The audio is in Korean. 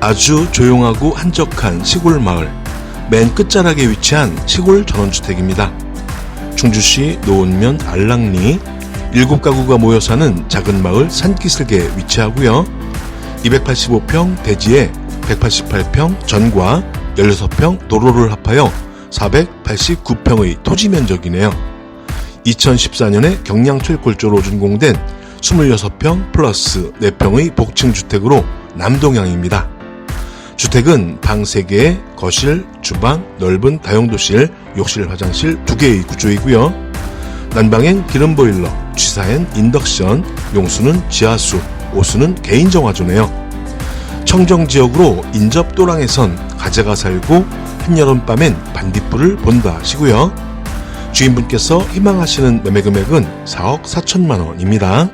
아주 조용하고 한적한 시골 마을, 맨 끝자락에 위치한 시골 전원주택입니다. 충주시 노원면 알랑리 7가구가 모여 사는 작은 마을 산기슭에 위치하고요. 285평 대지에 188평 전과 16평 도로를 합하여 489평의 토지 면적이네요. 2014년에 경량 철골조로 준공된 26평 플러스 4평의 복층 주택으로 남동향입니다. 주택은 방 3개, 거실, 주방, 넓은 다용도실, 욕실, 화장실 2개의 구조이고요. 난방엔 기름 보일러, 취사엔 인덕션, 용수는 지하수, 오수는 개인 정화조네요. 청정 지역으로 인접 또랑에선 가재가 살고 한여름밤엔 반딧불을 본다 시고요. 주인분께서 희망하시는 매매 금액은 4억 4천만 원입니다.